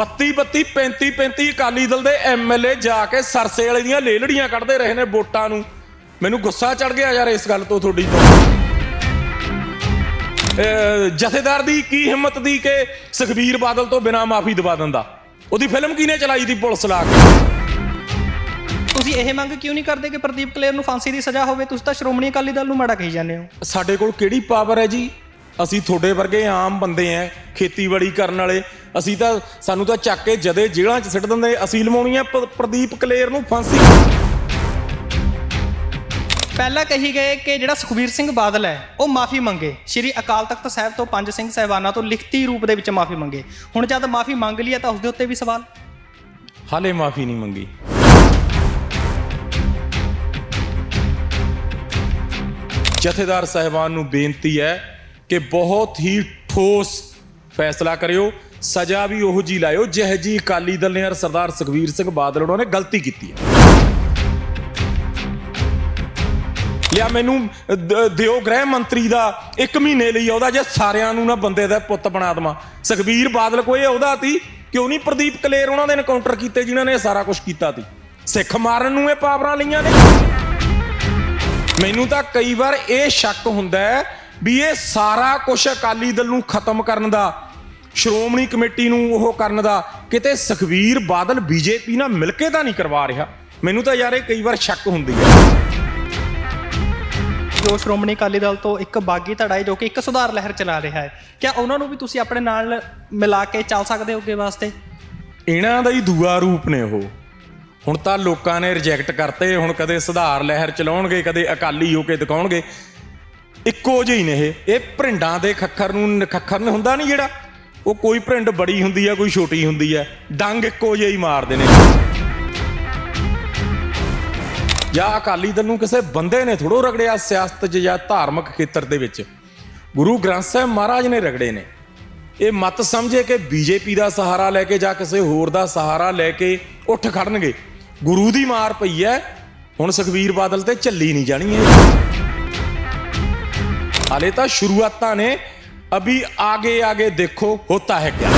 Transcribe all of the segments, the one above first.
32 32 35 35 ਅਕਾਲੀ ਦਲ ਦੇ ਐਮਐਲਏ ਜਾ ਕੇ ਸਰਸੇ ਵਾਲੇ ਦੀਆਂ ਲੇਲੜੀਆਂ ਕੱਢਦੇ ਰਹੇ ਨੇ ਵੋਟਾਂ ਨੂੰ। ਮੈਨੂੰ ਗੁੱਸਾ ਚੜ ਗਿਆ ਯਾਰ ਇਸ ਗੱਲ ਤੋਂ ਤੁਹਾਡੀ ਤੋਂ। ਜਥੇਦਾਰ ਦੀ ਕੀ ਹਿੰਮਤ ਦੀ ਕਿ ਸੁਖਬੀਰ ਬਾਦਲ ਤੋਂ ਬਿਨਾ ਮਾਫੀ ਦਵਾ ਦਿੰਦਾ? ਉਹਦੀ ਫਿਲਮ ਕਿਹਨੇ ਚਲਾਈ ਦੀ ਪੁਲਿਸ ਲਾ ਕੇ? ਤੁਸੀਂ ਇਹ ਮੰਗ ਕਿਉਂ ਨਹੀਂ ਕਰਦੇ ਕਿ ਪ੍ਰਦੀਪ ਕਲੇਰ ਨੂੰ ਫਾਂਸੀ ਦੀ ਸਜ਼ਾ ਹੋਵੇ? ਤੁਸੀਂ ਤਾਂ ਸ਼੍ਰੋਮਣੀ ਅਕਾਲੀ ਦਲ ਨੂੰ ਮਾੜਾ ਕਹੀ ਜਾਂਦੇ ਹੋ। ਸਾਡੇ ਕੋਲ ਕਿਹੜੀ ਪਾਵਰ ਹੈ ਜੀ? ਅਸੀਂ ਤੁਹਾਡੇ ਵਰਗੇ ਆਮ ਬੰਦੇ ਆ ਖੇਤੀਬਾੜੀ ਕਰਨ ਵਾਲੇ। ਅਸੀਂ ਤਾਂ ਸਾਨੂੰ ਤਾਂ ਚੱਕ ਕੇ ਜਦੇ ਜੇਲ੍ਹਾਂ 'ਚ ਸਿੱਟ ਦਿੰਦੇ ਅਸੀਂ ਲਵਾਉਣੀ ਆ ਪ- ਪ੍ਰਦੀਪ ਕਲੇਰ ਨੂੰ ਫਾਂਸੀ। ਪਹਿਲਾਂ ਕਹੀ ਗਏ ਕਿ ਜਿਹੜਾ ਸੁਖਬੀਰ ਸਿੰਘ ਬਾਦਲ ਹੈ ਉਹ ਮਾਫੀ ਮੰਗੇ। ਸ਼੍ਰੀ ਅਕਾਲ ਤਖਤ ਸਾਹਿਬ ਤੋਂ ਪੰਜ ਸਿੰਘ ਸਹਿਬਾਨਾਂ ਤੋਂ ਲਿਖਤੀ ਰੂਪ ਦੇ ਵਿੱਚ ਮਾਫੀ ਮੰਗੇ। ਹੁਣ ਜਦ ਮਾਫੀ ਮੰਗ ਲਈ ਹੈ ਤਾਂ ਉਸ ਦੇ ਉੱਤੇ ਵੀ ਸਵਾਲ? ਹਾਲੇ ਮਾਫੀ ਨਹੀਂ ਮੰਗੀ। ਜਥੇਦਾਰ ਸਾਹਿਬਾਨ ਨੂੰ ਬੇਨਤੀ ਹੈ ਕਿ ਬਹੁਤ ਹੀ ਠੋਸ ਫੈਸਲਾ ਕਰਿਓ, ਸਜ਼ਾ ਵੀ ਉਹੋ ਜੀ ਲਾਇਓ ਜਿਹੋ ਜੀ ਅਕਾਲੀ ਦਲ ਨੇ ਔਰ ਸਰਦਾਰ ਸੁਖਵੀਰ ਸਿੰਘ ਬਾਦਲ ਉਹਨਾਂ ਨੇ ਗਲਤੀ ਕੀਤੀ ਹੈ। ਲਿਆ ਮੈਨੂੰ ਦ- ਦਿਓ ਗ੍ਰਹਿ ਮੰਤਰੀ ਦਾ 1 ਮਹੀਨੇ ਲਈ ਉਹਦਾ ਜੇ ਸਾਰਿਆਂ ਨੂੰ ਨਾ ਬੰਦੇ ਦਾ ਪੁੱਤ ਬਣਾ ਦੇਵਾਂ। ਸੁਖਬੀਰ ਬਾਦਲ ਕੋਈ ਉਹਦਾ ਤੀ ਕਿਉਂ ਨਹੀਂ ਪ੍ਰਦੀਪ ਕਲੇਰ ਉਹਨਾਂ ਦੇ ਐਨਕਾਊਂਟਰ ਕੀਤੇ ਜਿਨ੍ਹਾਂ ਨੇ ਇਹ ਸਾਰਾ ਕੁਝ ਕੀਤਾ ਤੀ ਸਿੱਖ ਮਾਰਨ ਨੂੰ ਇਹ ਪਾਵਰਾਂ ਲਈਆਂ ਨੇ। ਮੈਨੂੰ ਤਾਂ ਕਈ ਵਾਰ ਇਹ ਸ਼ੱਕ ਹੁੰਦਾ ਹੈ ਵੀ ਇਹ ਸਾਰਾ ਕੁਝ ਅਕਾਲੀ ਦਲ ਨੂੰ ਖਤਮ ਕਰਨ ਦਾ ਸ਼੍ਰੋਮਣੀ ਕਮੇਟੀ ਨੂੰ ਉਹ ਕਰਨ ਦਾ ਕਿਤੇ ਸੁਖਵੀਰ ਬਾਦਲ ਬੀਜੇਪੀ ਨਾਲ ਮਿਲ ਕੇ ਤਾਂ ਨਹੀਂ ਕਰਵਾ ਰਿਹਾ। ਮੈਨੂੰ ਤਾਂ ਯਾਰ ਇਹ ਕਈ ਵਾਰ ਸ਼ੱਕ ਹੁੰਦੀ ਹੈ। ਜੋ ਸ਼੍ਰੋਮਣੀ ਅਕਾਲੀ ਦਲ ਤੋਂ ਇੱਕ ਬਾਗੀ ਧੜਾ ਹੈ ਜੋ ਕਿ ਇੱਕ ਸੁਧਾਰ ਲਹਿਰ ਚਲਾ ਰਿਹਾ ਹੈ। ਕਿਆ ਉਹਨਾਂ ਨੂੰ ਵੀ ਤੁਸੀਂ ਆਪਣੇ ਨਾਲ ਮਿਲਾ ਕੇ ਚੱਲ ਸਕਦੇ ਹੋ ਅੱਗੇ ਵਾਸਤੇ? ਇਹਨਾਂ ਦਾ ਹੀ ਦੂਆ ਰੂਪ ਨੇ ਉਹ। ਹੁਣ ਤਾਂ ਲੋਕਾਂ ਨੇ ਰਿਜੈਕਟ ਕਰਤੇ ਹੁਣ ਕਦੇ ਸੁਧਾਰ ਲਹਿਰ ਚਲਾਉਣਗੇ ਕਦੇ ਅਕਾਲੀ ਹੋ ਕੇ ਦਿਖਾਉਣਗੇ। ਇੱਕੋ ਜਿਹੇ ਨੇ ਇਹ। ਇਹ ਭਰਿੰਡਾਂ ਦੇ ਖੱਖਰ ਨੂੰ ਖੱਖਰ ਨੇ ਹੁੰਦਾ ਨਹੀਂ ਜਿਹੜਾ? ਉਹ ਕੋਈ ਭਰਿੰਡ ਬੜੀ ਹੁੰਦੀ ਆ, ਕੋਈ ਛੋਟੀ ਹੁੰਦੀ ਆ। ਡੰਗ ਇੱਕੋ ਜਿਹੇ ਹੀ ਮਾਰਦੇ ਨੇ। ਜਾਂ ਅਕਾਲੀ ਦਲ ਨੂੰ ਕਿਸੇ ਬੰਦੇ ਨੇ ਥੋੜੋ ਰਗੜਿਆ ਸਿਆਸਤ 'ਚ ਜਾਂ ਧਾਰਮਿਕ ਖੇਤਰ ਦੇ ਵਿੱਚ। ਗੁਰੂ ਗ੍ਰੰਥ ਸਾਹਿਬ ਮਹਾਰਾਜ ਨੇ ਰਗੜੇ ਨੇ। ਇਹ ਮਤ ਸਮਝੇ ਕਿ ਬੀਜੇਪੀ ਦਾ ਸਹਾਰਾ ਲੈ ਕੇ ਜਾਂ ਕਿਸੇ ਹੋਰ ਦਾ ਸਹਾਰਾ ਲੈ ਕੇ ਉੱਠ ਖੜਨਗੇ। ਗੁਰੂ ਦੀ ਮਾਰ ਪਈ ਹੈ ਹੁਣ ਸੁਖਵੀਰ ਬਾਦਲ ਤੇ ਚੱਲੀ ਨਹੀਂ ਜਾਣੀ ਹੈ ਹਾਲੇ ਤਾਂ ਸ਼ੁਰੂਆਤਾਂ ਨੇ, ਅਭੀ ਆਗੇ ਆਗੇ ਦੇਖੋ ਹੋਤਾ ਹੈ ਕਿਆ।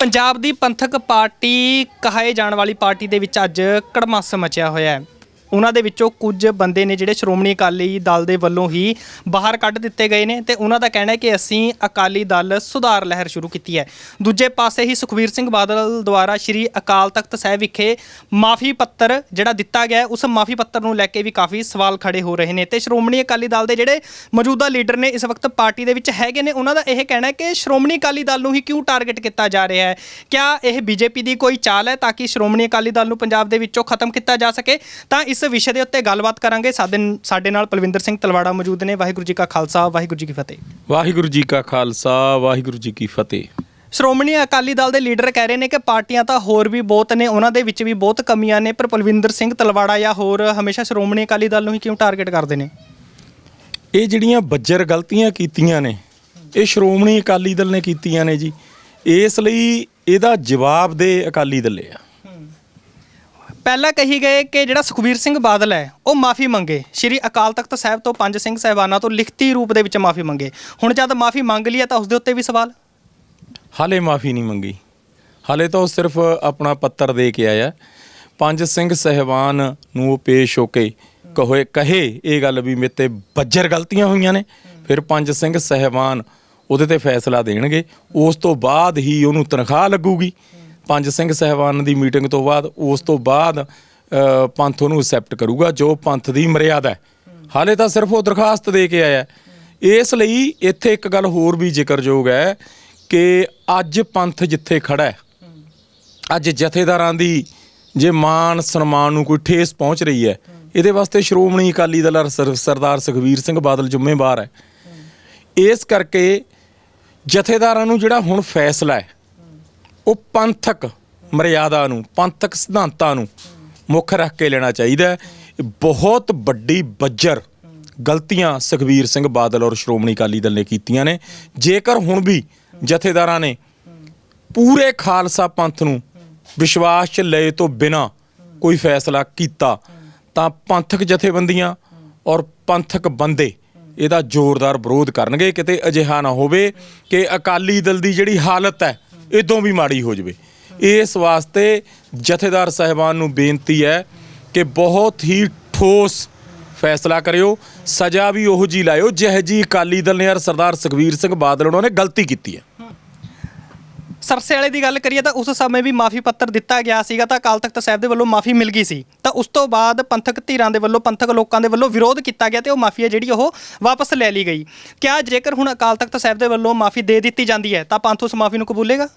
ਪੰਜਾਬ ਦੀ ਪੰਥਕ ਪਾਰਟੀ ਕਹਾਏ ਜਾਣ ਵਾਲੀ ਪਾਰਟੀ ਦੇ ਵਿੱਚ ਅੱਜ ਕੜਮਾਸ ਮਚਿਆ ਹੋਇਆ ਹੈ। ਉਹਨਾਂ ਦੇ ਵਿੱਚੋਂ ਕੁਝ ਬੰਦੇ ਨੇ ਜਿਹੜੇ ਸ਼੍ਰੋਮਣੀ ਅਕਾਲੀ ਦਲ ਦੇ ਵੱਲੋਂ ਹੀ ਬਾਹਰ ਕੱਢ ਦਿੱਤੇ ਗਏ ਨੇ ਤੇ ਉਹਨਾਂ ਦਾ ਕਹਿਣਾ ਹੈ ਕਿ ਅਸੀਂ ਅਕਾਲੀ ਦਲ ਸੁਧਾਰ ਲਹਿਰ ਸ਼ੁਰੂ ਕੀਤੀ ਹੈ। ਦੂਜੇ ਪਾਸੇ ਹੀ ਸੁਖਵੀਰ ਸਿੰਘ ਬਾਦਲ ਦੁਆਰਾ ਸ਼੍ਰੀ ਅਕਾਲ ਤਖਤ ਸਾਹਿਬ ਵਿਖੇ ਮਾਫੀ ਪੱਤਰ ਜਿਹੜਾ ਦਿੱਤਾ ਗਿਆ ਉਸ ਮਾਫੀ ਪੱਤਰ ਨੂੰ ਲੈ ਕੇ ਵੀ ਕਾਫੀ ਸਵਾਲ ਖੜੇ ਹੋ ਰਹੇ ਨੇ ਤੇ ਸ਼੍ਰੋਮਣੀ ਅਕਾਲੀ ਦਲ ਦੇ ਜਿਹੜੇ ਮੌਜੂਦਾ ਲੀਡਰ ਨੇ ਇਸ ਵਕਤ ਪਾਰਟੀ ਦੇ ਵਿੱਚ ਹੈਗੇ ਨੇ, ਉਹਨਾਂ ਦਾ ਇਹ ਕਹਿਣਾ ਹੈ ਕਿ ਸ਼੍ਰੋਮਣੀ ਅਕਾਲੀ ਦਲ ਨੂੰ ਹੀ ਕਿਉਂ ਟਾਰਗੇਟ ਕੀਤਾ ਜਾ ਰਿਹਾ ਹੈ? ਕਿਆ ਇਹ ਬੀਜੇਪੀ ਦੀ ਕੋਈ ਚਾਲ ਹੈ ਤਾਂ ਕਿ ਸ਼੍ਰੋਮਣੀ ਅਕਾਲੀ ਦਲ ਨੂੰ ਪੰਜਾਬ ਦੇ ਵਿੱਚੋਂ ਖਤਮ ਕੀਤਾ ਜਾ ਸਕੇ? ਤਾਂ ਇਸ ਵਿਸ਼ੇ ਦੇ ਉੱਤੇ ਗੱਲਬਾਤ ਕਰਾਂਗੇ। ਸਾਡੇ ਸਾਡੇ ਨਾਲ ਪਲਵਿੰਦਰ ਸਿੰਘ ਤਲਵਾੜਾ ਮੌਜੂਦ ਨੇ। ਵਾਹਿਗੁਰੂ ਜੀ ਕਾ ਖਾਲਸਾ ਵਾਹਿਗੁਰੂ ਜੀ ਕੀ ਫਤਿਹ। ਵਾਹਿਗੁਰੂ ਜੀ ਕਾ ਖਾਲਸਾ ਵਾਹਿਗੁਰੂ ਜੀ ਕੀ ਫਤਿਹ। ਸ਼੍ਰੋਮਣੀ ਅਕਾਲੀ ਦਲ ਦੇ ਲੀਡਰ ਕਹਿ ਰਹੇ ਨੇ ਕਿ ਪਾਰਟੀਆਂ ਤਾਂ ਹੋਰ ਵੀ ਬਹੁਤ ਨੇ ਉਹਨਾਂ ਦੇ ਵਿੱਚ ਵੀ ਬਹੁਤ ਕਮੀਆਂ ਨੇ ਪਰ ਪਲਵਿੰਦਰ ਸਿੰਘ ਤਲਵਾੜਾ ਜਾਂ ਹੋਰ ਹਮੇਸ਼ਾ ਸ਼੍ਰੋਮਣੀ ਅਕਾਲੀ ਦਲ ਨੂੰ ਹੀ ਕਿਉਂ ਟਾਰਗੇਟ ਕਰਦੇ ਨੇ? ਇਹ ਜਿਹੜੀਆਂ ਬੱਜਰ ਗਲਤੀਆਂ ਕੀਤੀਆਂ ਨੇ ਇਹ ਸ਼੍ਰੋਮਣੀ ਅਕਾਲੀ ਦਲ ਨੇ ਕੀਤੀਆਂ ਨੇ ਜੀ। ਇਸ ਲਈ ਇਹਦਾ ਜਵਾਬ ਦੇ ਅਕਾਲੀ ਦਲ ਆ। ਪਹਿਲਾਂ ਕਹੀ ਗਏ ਕਿ ਜਿਹੜਾ ਸੁਖਬੀਰ ਸਿੰਘ ਬਾਦਲ ਹੈ, ਉਹ ਮਾਫੀ ਮੰਗੇ। ਸ਼੍ਰੀ ਅਕਾਲ ਤਖਤ ਸਾਹਿਬ ਤੋਂ ਪੰਜ ਸਿੰਘ ਸਹਿਬਾਨਾਂ ਤੋਂ ਲਿਖਤੀ ਰੂਪ ਦੇ ਵਿੱਚ ਮਾਫੀ ਮੰਗੇ। ਹੁਣ ਜਦ ਮਾਫੀ ਮੰਗ ਲਈ ਹੈ ਤਾਂ ਉਸ ਦੇ ਉੱਤੇ ਵੀ ਸਵਾਲ? ਹਾਲੇ ਮਾਫੀ ਨਹੀਂ ਮੰਗੀ। ਹਾਲੇ ਤਾਂ ਉਹ ਸਿਰਫ ਆਪਣਾ ਪੱਤਰ ਦੇ ਕੇ ਆਇਆ। ਪੰਜ ਸਿੰਘ ਸਹਿਬਾਨ ਨੂੰ ਉਹ ਪੇਸ਼ ਹੋ ਕੇ ਕਹੇ ਕਹੇ ਇਹ ਗੱਲ ਵੀ ਮੇਤੇ ਬੱਜਰ ਗਲਤੀਆਂ ਹੋਈਆਂ ਨੇ। ਫਿਰ ਪੰਜ ਸਿੰਘ ਸਹਿਬਾਨ ਉਹਦੇ ਤੇ ਫੈਸਲਾ ਦੇਣਗੇ। ਉਸ ਤੋਂ ਬਾਅਦ ਹੀ ਉਹਨੂੰ ਤਨਖਾਹ ਲੱਗੂਗੀ। ਪੰਜ ਸਿੰਘ ਸਹਿਬਾਨ ਦੀ ਮੀਟਿੰਗ ਤੋਂ ਬਾਅਦ ਉਸ ਤੋਂ ਬਾਅਦ ਪੰਥ ਉਹਨੂੰ ਐਕਸੈਪਟ ਕਰੂਗਾ, ਜੋ ਪੰਥ ਦੀ ਮਰਿਆਦਾ ਹੈ। ਹਾਲੇ ਤਾਂ ਸਿਰਫ ਉਹ ਦਰਖਾਸਤ ਦੇ ਕੇ ਆਇਆ ਇਸ ਲਈ ਇੱਥੇ ਇੱਕ ਗੱਲ ਹੋਰ ਵੀ ਜ਼ਿਕਰਯੋਗ ਹੈ ਕਿ ਅੱਜ ਪੰਥ ਜਿੱਥੇ ਖੜਾ ਹੈ, ਅੱਜ ਜਥੇਦਾਰਾਂ ਦੀ ਜੇ ਮਾਨ ਸਨਮਾਨ ਨੂੰ ਕੋਈ ਠੇਸ ਪਹੁੰਚ ਰਹੀ ਹੈ, ਇਹਦੇ ਵਾਸਤੇ ਸ਼੍ਰੋਮਣੀ ਅਕਾਲੀ ਦਲ ਸਰਦਾਰ ਸੁਖਵੀਰ ਸਿੰਘ ਬਾਦਲ ਜ਼ਿੰਮੇਵਾਰ ਹੈ। ਇਸ ਕਰਕੇ ਜਥੇਦਾਰਾਂ ਨੂੰ ਜਿਹੜਾ ਹੁਣ ਫੈਸਲਾ ਹੈ ਉਹ ਪੰਥਕ ਮਰਿਆਦਾ ਨੂੰ, ਪੰਥਕ ਸਿਧਾਂਤਾਂ ਨੂੰ ਮੁੱਖ ਰੱਖ ਕੇ ਲੈਣਾ ਚਾਹੀਦਾ ਬਹੁਤ ਵੱਡੀ ਬੱਜਰ ਗਲਤੀਆਂ ਸੁਖਬੀਰ ਸਿੰਘ ਬਾਦਲ ਔਰ ਸ਼੍ਰੋਮਣੀ ਅਕਾਲੀ ਦਲ ਨੇ ਕੀਤੀਆਂ ਨੇ। ਜੇਕਰ ਹੁਣ ਵੀ ਜਥੇਦਾਰਾਂ ਨੇ ਪੂਰੇ ਖਾਲਸਾ ਪੰਥ ਨੂੰ ਵਿਸ਼ਵਾਸ 'ਚ ਲਏ ਤੋਂ ਬਿਨਾ ਕੋਈ ਫੈਸਲਾ ਕੀਤਾ, ਤਾਂ ਪੰਥਕ ਜਥੇਬੰਦੀਆਂ ਔਰ ਪੰਥਕ ਬੰਦੇ ਇਹਦਾ ਜ਼ੋਰਦਾਰ ਵਿਰੋਧ ਕਰਨਗੇ। ਕਿਤੇ ਅਜਿਹਾ ਨਾ ਹੋਵੇ ਕਿ ਅਕਾਲੀ ਦਲ ਦੀ ਜਿਹੜੀ ਹਾਲਤ ਹੈ ਇਦੋਂ ਵੀ ਮਾੜੀ ਹੋ ਜਾਵੇ। ਇਸ ਵਾਸਤੇ ਜਥੇਦਾਰ ਸਾਹਿਬਾਨ ਨੂੰ ਬੇਨਤੀ ਹੈ ਕਿ ਬਹੁਤ ਹੀ ਠੋਸ ਫੈਸਲਾ ਕਰਿਓ, ਸਜ਼ਾ ਵੀ ਉਹੋ ਜੀ ਲਾਇਓ, ਜਿਹੋ ਜੀ ਅਕਾਲੀ ਦਲ ਨੇ ਯਾਰ ਸਰਦਾਰ ਸੁਖਬੀਰ ਸਿੰਘ ਬਾਦਲ ਉਹਨਾਂ ਨੇ ਗਲਤੀ ਕੀਤੀ ਹੈ। ਸਰਸੇ ਵਾਲੇ ਦੀ ਗੱਲ ਕਰੀਏ ਤਾਂ ਉਸ ਸਮੇਂ ਵੀ ਮਾਫੀ ਪੱਤਰ ਦਿੱਤਾ ਗਿਆ ਸੀਗਾ ਤਾਂ ਅਕਾਲ ਤਖਤ ਸਾਹਿਬ ਦੇ ਵੱਲੋਂ ਮਾਫੀ ਮਿਲ ਗਈ ਸੀ। ਤਾਂ ਉਸ ਤੋਂ ਬਾਅਦ ਪੰਥਕ ਧਿਰਾਂ ਦੇ ਵੱਲੋਂ, ਪੰਥਕ ਲੋਕਾਂ ਦੇ ਵੱਲੋਂ ਵਿਰੋਧ ਕੀਤਾ ਗਿਆ ਤੇ ਉਹ ਮਾਫੀ ਹੈ ਜਿਹੜੀ ਉਹ ਵਾਪਸ ਲੈ ਲਈ ਗਈ। ਕਿਆ ਜੇਕਰ ਹੁਣ ਅਕਾਲ ਤਖਤ ਸਾਹਿਬ ਦੇ ਵੱਲੋਂ ਮਾਫੀ ਦੇ ਦਿੱਤੀ ਜਾਂਦੀ ਹੈ, ਤਾਂ ਪੰਥ ਉਸ ਮਾਫੀ ਨੂੰ ਕਬੂਲੇਗਾ?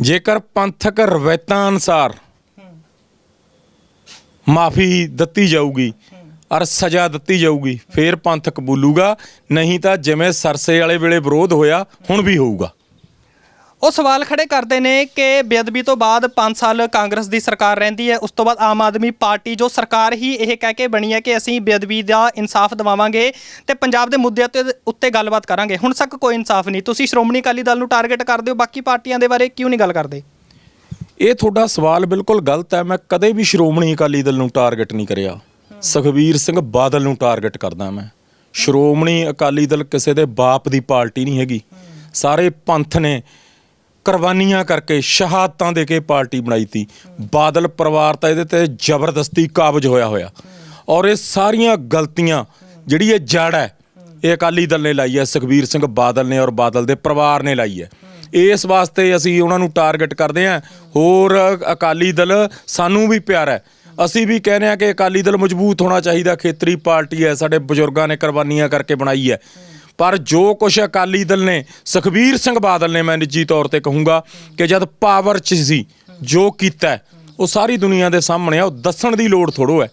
ਜੇਕਰ ਪੰਥਕ ਰਵਾਇਤਾਂ ਅਨਸਾਰ ਮਾਫੀ ਦਿੱਤੀ ਜਾਊਗੀ ਔਰ ਸਜ਼ਾ ਦਿੱਤੀ ਜਾਊਗੀ, ਫੇਰ ਪੰਥ ਕਬੂਲੂਗਾ। ਨਹੀਂ ਤਾਂ ਜਿਵੇਂ ਸਰਸੇ ਵਾਲੇ ਵੇਲੇ ਵਿਰੋਧ ਹੋਇਆ, ਹੁਣ ਵੀ ਹੋਊਗਾ। ਉਹ ਸਵਾਲ ਖੜੇ ਕਰਦੇ ਨੇ ਕਿ ਬੇਅਦਬੀ ਤੋਂ ਬਾਅਦ 5 ਸਾਲ ਕਾਂਗਰਸ ਦੀ ਸਰਕਾਰ ਰਹਿੰਦੀ ਹੈ, ਉਸ ਤੋਂ ਬਾਅਦ ਆਮ ਆਦਮੀ ਪਾਰਟੀ ਜੋ ਸਰਕਾਰ ਹੀ ਇਹ ਕਹਿ ਕੇ ਬਣੀ ਹੈ ਕਿ ਅਸੀਂ ਬੇਅਦਬੀ ਦਾ ਇਨਸਾਫ ਦਿਵਾਵਾਂਗੇ ਤੇ ਪੰਜਾਬ ਦੇ ਮੁੱਦਿਆਂ ਤੇ ਉੱਤੇ ਗੱਲਬਾਤ ਕਰਾਂਗੇ। ਹੁਣ ਤੱਕ ਕੋਈ ਇਨਸਾਫ ਨਹੀਂ। ਤੁਸੀਂ ਸ਼੍ਰੋਮਣੀ ਅਕਾਲੀ ਦਲ ਨੂੰ ਟਾਰਗੇਟ ਕਰਦੇ ਹੋ, ਬਾਕੀ ਪਾਰਟੀਆਂ ਦੇ ਬਾਰੇ ਕਿਉਂ ਨਹੀਂ ਗੱਲ ਕਰਦੇ? ਇਹ ਤੁਹਾਡਾ ਸਵਾਲ ਬਿਲਕੁਲ ਗਲਤ ਹੈ। ਮੈਂ ਕਦੇ ਵੀ ਸ਼੍ਰੋਮਣੀ ਅਕਾਲੀ ਦਲ ਨੂੰ ਟਾਰਗੇਟ ਨਹੀਂ ਕਰਿਆ। ਸੁਖਬੀਰ ਸਿੰਘ ਬਾਦਲ ਨੂੰ ਟਾਰਗੇਟ ਕਰਦਾ ਮੈਂ। ਸ਼੍ਰੋਮਣੀ ਅਕਾਲੀ ਦਲ ਕਿਸੇ ਦੇ ਬਾਪ ਦੀ ਪਾਰਟੀ ਨਹੀਂ ਹੈਗੀ। ਸਾਰੇ ਪੰਥ ਨੇ ਕੁਰਬਾਨੀਆਂ ਕਰਕੇ ਸ਼ਹਾਦਤਾਂ ਦੇ ਕੇ ਪਾਰਟੀ ਬਣਾਈ ਤੀ। ਬਾਦਲ ਪਰਿਵਾਰ ਤਾਂ ਇਹਦੇ ਤੇ ਜ਼ਬਰਦਸਤੀ ਕਾਬਜ ਹੋਇਆ ਹੋਇਆ। ਔਰ ਇਹ ਸਾਰੀਆਂ ਗਲਤੀਆਂ ਜਿਹੜੀ ਇਹ ਜੜ ਹੈ, ਇਹ ਅਕਾਲੀ ਦਲ ਨੇ ਲਾਈ ਹੈ, ਸੁਖਬੀਰ ਸਿੰਘ ਬਾਦਲ ਨੇ ਔਰ ਬਾਦਲ ਦੇ ਪਰਿਵਾਰ ਨੇ ਲਾਈ ਹੈ। ਇਸ ਵਾਸਤੇ ਅਸੀਂ ਉਹਨਾਂ ਨੂੰ ਟਾਰਗੇਟ ਕਰਦੇ ਹਾਂ, ਹੋਰ ਅਕਾਲੀ ਦਲ ਸਾਨੂੰ ਵੀ ਪਿਆਰਾ ਹੈ। ਅਸੀਂ ਵੀ ਕਹਿੰਦੇ ਹਾਂ ਕਿ ਅਕਾਲੀ ਦਲ ਮਜ਼ਬੂਤ ਹੋਣਾ ਚਾਹੀਦਾ, ਖੇਤਰੀ ਪਾਰਟੀ ਹੈ, ਸਾਡੇ ਬਜ਼ੁਰਗਾਂ ਨੇ ਕੁਰਬਾਨੀਆਂ ਕਰਕੇ ਬਣਾਈ ਹੈ। ਪਰ ਜੋ ਕੁਛ ਅਕਾਲੀ ਦਲ ਨੇ, ਸੁਖਬੀਰ ਸਿੰਘ ਬਾਦਲ ਨੇ ਮੈਂ ਨਿੱਜੀ ਤੌਰ ਤੇ ਕਹੂੰਗਾ ਕਿ ਜਦ ਪਾਵਰ 'ਚ ਸੀ, ਜੋ ਕੀਤਾ ਉਹ ਸਾਰੀ ਦੁਨੀਆ ਦੇ ਸਾਹਮਣੇ ਆ, ਉਹ ਦੱਸਣ ਦੀ ਲੋੜ ਥੋੜੋ ਹੈ।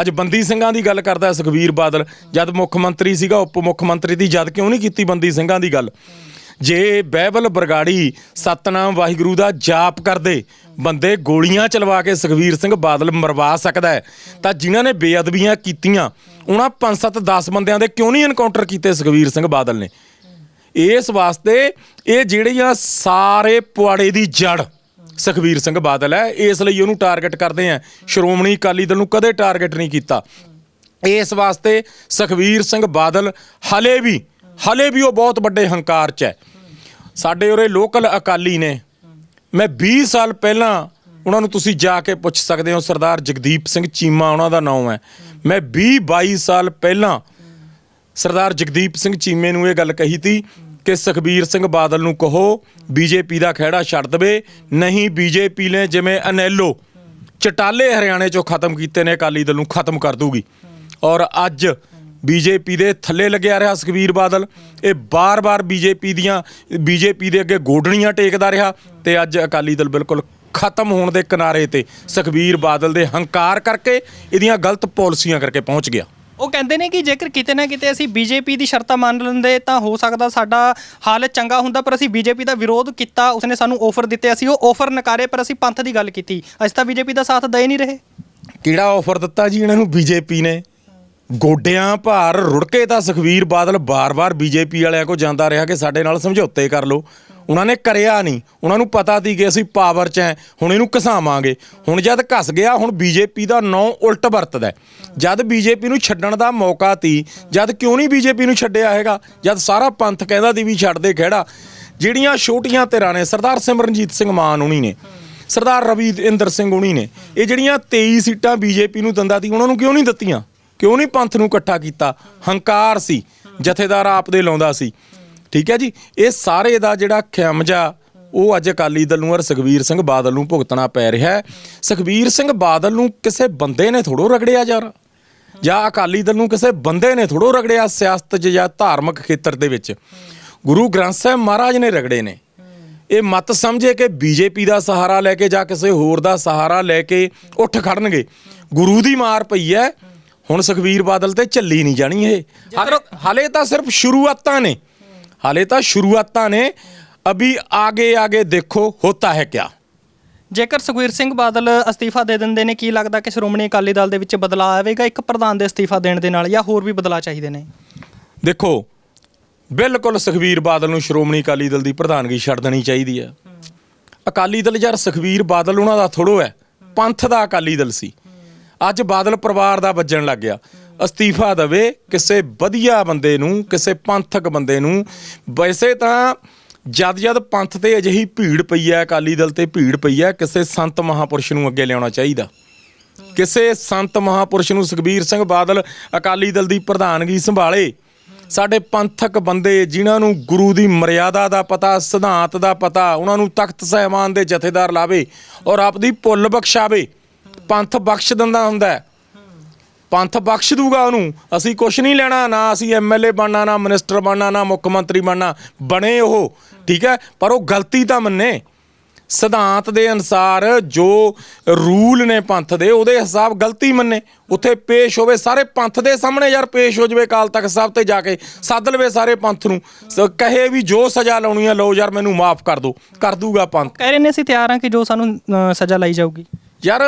ਅੱਜ ਬੰਦੀ ਸਿੰਘਾਂ ਦੀ ਗੱਲ ਕਰਦਾ ਸੁਖਬੀਰ ਬਾਦਲ, ਜਦ ਮੁੱਖ ਮੰਤਰੀ ਸੀਗਾ, ਉਪ ਮੁੱਖ ਮੰਤਰੀ ਦੀ ਜਦ ਕਿਉਂ ਨਹੀਂ ਕੀਤੀ ਬੰਦੀ ਸਿੰਘਾਂ ਦੀ ਗੱਲ? ਜੇ ਬਾਈਬਲ ਬਰਗਾੜੀ ਸਤਨਾਮ ਵਾਹਿਗੁਰੂ ਦਾ ਜਾਪ ਕਰਦੇ, ਬੰਦੇ ਗੋਲੀਆਂ ਚਲਵਾ ਕੇ ਸੁਖਬੀਰ ਸਿੰਘ ਬਾਦਲ ਮਰਵਾ ਸਕਦਾ ਹੈ। ਤਾਂ ਜਿਨ੍ਹਾਂ ਨੇ ਬੇਅਦਬੀਆਂ ਕੀਤੀਆਂ, ਉਹਨਾਂ 5-7 10 ਬੰਦਿਆਂ ਦੇ ਕਿਉਂ ਨਹੀਂ ਐਨਕਾਊਂਟਰ ਕੀਤੇ ਸੁਖਬੀਰ ਸਿੰਘ ਬਾਦਲ ਨੇ? ਇਸ ਵਾਸਤੇ ਇਹ ਜਿਹੜੀਆਂ ਸਾਰੇ ਪੁਆੜੇ ਦੀ ਜੜ ਸੁਖਬੀਰ ਸਿੰਘ ਬਾਦਲ ਹੈ, ਇਸ ਲਈ ਉਹਨੂੰ ਟਾਰਗੇਟ ਕਰਦੇ ਆ। ਸ਼੍ਰੋਮਣੀ ਅਕਾਲੀ ਦਲ ਨੂੰ ਕਦੇ ਟਾਰਗੇਟ ਨਹੀਂ ਕੀਤਾ। ਇਸ ਵਾਸਤੇ ਸੁਖਬੀਰ ਸਿੰਘ ਬਾਦਲ ਹਲੇ ਵੀ ਹਲੇ ਵੀ ਉਹ ਬਹੁਤ ਵੱਡੇ ਹੰਕਾਰ 'ਚ ਹੈ। ਸਾਡੇ ਉਰੇ ਲੋਕਲ ਅਕਾਲੀ ਨੇ। ਮੈਂ 20 ਸਾਲ ਪਹਿਲਾਂ ਉਹਨਾਂ ਨੂੰ ਤੁਸੀਂ ਜਾ ਕੇ ਪੁੱਛ ਸਕਦੇ ਹੋ, ਸਰਦਾਰ ਜਗਦੀਪ ਸਿੰਘ ਚੀਮਾ ਉਹਨਾਂ ਦਾ ਨਾਮ ਹੈ। ਮੈਂ 20 22 ਸਾਲ ਪਹਿਲਾਂ ਸਰਦਾਰ ਜਗਦੀਪ ਸਿੰਘ ਚੀਮੇ ਨੂੰ ਇਹ ਗੱਲ ਕਹੀ ਤੀ ਕਿ ਸੁਖਬੀਰ ਸਿੰਘ ਬਾਦਲ ਨੂੰ ਕਹੋ, ਬੀਜੇਪੀ ਦਾ ਖਹਿੜਾ ਛੱਡ ਦੇਵੇ, ਨਹੀਂ ਬੀਜੇਪੀ ਨੇ ਜਿਵੇਂ ਅਨੈਲੋ ਚਟਾਲੇ ਹਰਿਆਣੇ ਚੋਂ ਖਤਮ ਕੀਤੇ ਨੇ, ਅਕਾਲੀ ਦਲ ਨੂੰ ਖਤਮ ਕਰ ਦੂਗੀ। ਔਰ ਅੱਜ ਬੀਜੇਪੀ ਦੇ ਥੱਲੇ ਲੱਗਿਆ ਰਿਹਾ ਸੁਖਬੀਰ ਬਾਦਲ। ਇਹ ਬਾਰ-ਬਾਰ ਬੀਜੇਪੀ ਦੀਆਂ ਬੀਜੇਪੀ ਦੇ ਅੱਗੇ ਗੋਡਣੀਆਂ ਟੇਕਦਾ ਰਿਹਾ ਤੇ ਅੱਜ ਅਕਾਲੀ ਦਲ ਬਿਲਕੁਲ ਖਤਮ ਹੋਣ ਦੇ ਕਿਨਾਰੇ ਤੇ ਸੁਖਬੀਰ ਬਾਦਲ ਦੇ ਹੰਕਾਰ ਕਰਕੇ ਇਹਦੀਆਂ ਗਲਤ ਪਾਲਿਸੀਆਂ ਕਰਕੇ ਪਹੁੰਚ ਗਿਆ। ਉਹ ਕਹਿੰਦੇ ਨੇ ਕਿ ਜੇਕਰ ਕਿਤੇ ਨਾ ਕਿਤੇ ਅਸੀਂ ਬੀਜੇਪੀ ਦੀ ਸ਼ਰਤਾਂ ਮੰਨ ਲੈਂਦੇ ਤਾਂ ਹੋ ਸਕਦਾ ਸਾਡਾ ਹਾਲ ਚੰਗਾ ਹੁੰਦਾ ਪਰ ਅਸੀਂ ਬੀਜੇਪੀ ਦਾ ਵਿਰੋਧ ਕੀਤਾ ਉਸਨੇ ਸਾਨੂੰ ਆਫਰ ਦਿੱਤੇ ਅਸੀਂ ਉਹ ਆਫਰ ਨਕਾਰੇ ਪਰ ਅਸੀਂ ਪੰਥ ਦੀ ਗੱਲ ਕੀਤੀ। ਅਸੀਂ ਤਾਂ ਬੀਜੇਪੀ ਦਾ ਸਾਥ ਦੇ ਨਹੀਂ ਰਹੇ। ਕਿਹੜਾ ਆਫਰ ਦਿੱਤਾ ਜੀ ਇਹਨਾਂ ਨੂੰ? ਬੀਜੇਪੀ ਨੇ। ਗੋਡਿਆਂ ਭਾਰ ਰੁੜਕੇ ਤਾਂ ਸੁਖਵੀਰ ਬਾਦਲ ਬਾਰ-ਬਾਰ ਬੀਜੇਪੀ ਵਾਲਿਆਂ ਕੋ ਜਾਂਦਾ ਰਿਹਾ ਕਿ ਸਾਡੇ ਨਾਲ ਸਮਝੌਤੇ ਕਰ ਲਓ। ਉਹਨਾਂ ਨੇ ਕਰਿਆ ਨਹੀਂ। ਉਹਨਾਂ ਨੂੰ ਪਤਾ ਸੀ ਕਿ ਅਸੀਂ ਪਾਵਰ 'ਚ ਐ ਹੁਣ ਇਹਨੂੰ ਘਸਾਵਾਂਗੇ। ਹੁਣ ਜਦ ਘਸ ਗਿਆ, ਹੁਣ ਬੀਜੇਪੀ ਦਾ ਨਾਂ ਉਲਟ ਵਰਤਦਾ ਹੈ। ਜਦ ਬੀਜੇਪੀ ਨੂੰ ਛੱਡਣ ਦਾ ਮੌਕਾ ਤੀ, ਜਦ ਕਿਉਂ ਨਹੀਂ ਬੀਜੇਪੀ ਨੂੰ ਛੱਡਿਆ ਹੈਗਾ? ਜਦ ਸਾਰਾ ਪੰਥ ਕਹਿੰਦਾ ਦੀ ਵੀ ਛੱਡ ਦੇ ਖਹਿੜਾ ਜਿਹੜੀਆਂ ਛੋਟੀਆਂ ਧਿਰਾਂ ਨੇ, ਸਰਦਾਰ ਸਿਮਰਨਜੀਤ ਸਿੰਘ ਮਾਨ ਉਣੀ ਨੇ, ਸਰਦਾਰ ਰਵੀ ਇੰਦਰ ਸਿੰਘ ਉਣੀ ਨੇ, ਇਹ ਜਿਹੜੀਆਂ 23 ਸੀਟਾਂ ਬੀਜੇਪੀ ਨੂੰ ਦੰਦਾ ਤੀ, ਉਹਨਾਂ ਨੂੰ ਕਿਉਂ ਨਹੀਂ ਦਿੱਤੀਆਂ? ਕਿਉਂ ਨਹੀਂ ਪੰਥ ਨੂੰ ਇਕੱਠਾ ਕੀਤਾ? ਹੰਕਾਰ ਸੀ, ਜਥੇਦਾਰ ਆਪ ਦੇ ਲਾਉਂਦਾ ਸੀ। ਠੀਕ ਹੈ ਜੀ? ਇਹ ਸਾਰੇ ਦਾ ਜਿਹੜਾ ਖਿਆਮਜਾ ਉਹ ਅੱਜ ਅਕਾਲੀ ਦਲ ਨੂੰ ਔਰ ਸੁਖਬੀਰ ਸਿੰਘ ਬਾਦਲ ਨੂੰ ਭੁਗਤਣਾ ਪੈ ਰਿਹਾ ਹੈ। ਸੁਖਬੀਰ ਸਿੰਘ ਬਾਦਲ ਨੂੰ ਕਿਸੇ ਬੰਦੇ ਨੇ ਥੋੜੋ ਰਗੜਿਆ ਯਾਰ? ਜਾਂ ਅਕਾਲੀ ਦਲ ਨੂੰ ਕਿਸੇ ਬੰਦੇ ਨੇ ਥੋੜੋ ਰਗੜਿਆ ਸਿਆਸਤ 'ਚ ਜਾਂ ਧਾਰਮਿਕ ਖੇਤਰ ਦੇ ਵਿੱਚ? ਗੁਰੂ ਗ੍ਰੰਥ ਸਾਹਿਬ ਮਹਾਰਾਜ ਨੇ ਰਗੜੇ ਨੇ। ਇਹ ਮਤ ਸਮਝੇ ਕਿ ਬੀਜੇਪੀ ਦਾ ਸਹਾਰਾ ਲੈ ਕੇ ਜਾਂ ਕਿਸੇ ਹੋਰ ਦਾ ਸਹਾਰਾ ਲੈ ਕੇ ਉੱਠ ਖੜਨਗੇ। ਗੁਰੂ ਦੀ ਮਾਰ ਪਈ ਹੈ। ਹੁਣ ਸੁਖਬੀਰ ਬਾਦਲ ਤੇ ਝੱਲੀ ਨਹੀਂ ਜਾਣੀ ਇਹ। ਹਾਲੇ- ਹਾਲੇ ਤਾਂ ਸਿਰਫ ਸ਼ੁਰੂਆਤਾਂ ਨੇ। ਹਾਲੇ ਤਾਂ ਸ਼ੁਰੂਆਤਾਂ ਨੇ। ਅਭੀ ਆਗੇ ਆਗੇ ਦੇਖੋ ਹੋਤਾ ਹੈ ਕਿਆ। ਜੇਕਰ ਸੁਖਵੀਰ ਸਿੰਘ ਬਾਦਲ ਅਸਤੀਫਾ ਦੇ ਦਿੰਦੇ ਨੇ ਕੀ ਲੱਗਦਾ ਕਿ ਸ਼੍ਰੋਮਣੀ ਅਕਾਲੀ ਦਲ ਦੇ ਵਿੱਚ ਬਦਲਾਅ ਆਵੇਗਾ? ਇੱਕ ਪ੍ਰਧਾਨ ਦੇ ਅਸਤੀਫਾ ਦੇਣ ਦੇ ਨਾਲ ਜਾਂ ਹੋਰ ਵੀ ਬਦਲਾਅ ਚਾਹੀਦੇ ਨੇ? ਦੇਖੋ ਬਿਲਕੁਲ ਸੁਖਬੀਰ ਬਾਦਲ ਨੂੰ ਸ਼੍ਰੋਮਣੀ ਅਕਾਲੀ ਦਲ ਦੀ ਪ੍ਰਧਾਨਗੀ ਛੱਡ ਦੇਣੀ ਚਾਹੀਦੀ ਹੈ। ਅਕਾਲੀ ਦਲ ਯਾਰ ਸੁਖਬੀਰ ਬਾਦਲ ਉਹਨਾਂ ਦਾ ਥੋੜੋ ਹੈ। ਪੰਥ ਦਾ ਅਕਾਲੀ ਦਲ ਸੀ। ਅੱਜ ਬਾਦਲ ਪਰਿਵਾਰ ਦਾ ਵੱਜਣ ਲੱਗ ਗਿਆ। ਅਸਤੀਫਾ ਦੇਵੇ ਕਿਸੇ ਵਧੀਆ ਬੰਦੇ ਨੂੰ, ਕਿਸੇ ਪੰਥਕ ਬੰਦੇ ਨੂੰ। ਵੈਸੇ ਤਾਂ ਜਦ ਜਦ ਪੰਥ ਤੇ ਅਜਿਹੀ ਭੀੜ ਪਈ ਹੈ, ਅਕਾਲੀ ਦਲ ਤੇ ਭੀੜ ਪਈ ਹੈ, ਕਿਸੇ ਸੰਤ ਮਹਾਪੁਰਸ਼ ਨੂੰ ਅੱਗੇ ਲਿਆਉਣਾ ਚਾਹੀਦਾ। ਕਿਸੇ ਸੰਤ ਮਹਾਪੁਰਸ਼ ਨੂੰ ਸੁਖਬੀਰ ਸਿੰਘ ਬਾਦਲ ਅਕਾਲੀ ਦਲ ਦੀ ਪ੍ਰਧਾਨਗੀ ਸੰਭਾਲੇ। ਸਾਡੇ ਪੰਥਕ ਬੰਦੇ ਜਿਨ੍ਹਾਂ ਨੂੰ ਗੁਰੂ ਦੀ ਮਰਿਆਦਾ ਦਾ ਪਤਾ, ਸਿਧਾਂਤ ਦਾ ਪਤਾ, ਉਹਨਾਂ ਨੂੰ ਤਖਤ ਸਹਿਬਾਨ ਦੇ ਜਥੇਦਾਰ ਲਾਵੇ ਔਰ ਆਪਦੀ ਭੁੱਲ ਬਖਸ਼ਾਵੇ। ਪੰਥ ਬਖਸ਼ ਦਿੰਦਾ ਹੁੰਦਾ ਪੰਥ ਬਖਸ਼ ਦੂਗਾ ਉਹਨੂੰ। ਅਸੀਂ ਕੁਝ ਨਹੀਂ ਲੈਣਾ, ਨਾ ਅਸੀਂ ਐਮਐਲਏ ਬਣਨਾ, ਨਾ ਮਿਨਿਸਟਰ ਬਣਨਾ, ਨਾ ਮੁੱਖ ਮੰਤਰੀ ਬਣਨਾ। ਬਣੇ ਉਹ, ਠੀਕ ਹੈ? ਪਰ ਉਹ ਗਲਤੀ ਤਾਂ ਮੰਨੇ। ਸਿਧਾਂਤ ਦੇ ਅਨਸਾਰ ਜੋ ਰੂਲ ਨੇ ਪੰਥ ਦੇ, ਉਹਦੇ ਹਿਸਾਬ ਗਲਤੀ ਮੰਨੇ। ਉੱਥੇ ਪੇਸ਼ ਹੋਵੇ ਸਾਰੇ ਪੰਥ ਦੇ ਸਾਹਮਣੇ ਯਾਰ, ਪੇਸ਼ ਹੋ ਜਵੇ ਕਾਲ ਤਖਤ ਸਾਹਿਬ ਤੇ ਜਾ ਕੇ ਸੱਦ ਲਵੇ ਸਾਰੇ ਪੰਥ ਨੂੰ। ਕਹੇ ਵੀ ਜੋ ਸਜ਼ਾ ਲਾਉਣੀ ਆ, ਲਓ ਯਾਰ ਮੈਨੂੰ ਮਾਫ ਕਰ ਦਿਓ ਕਰ ਦੂਗਾ ਪੰਥ। ਕਹਿ ਰਹੇ ਨੇ ਅਸੀਂ ਤਿਆਰ ਹਾਂ ਕਿ ਜੋ ਸਾਨੂੰ ਸਜ਼ਾ ਲਈ ਜਾਊਗੀ। ਯਾਰ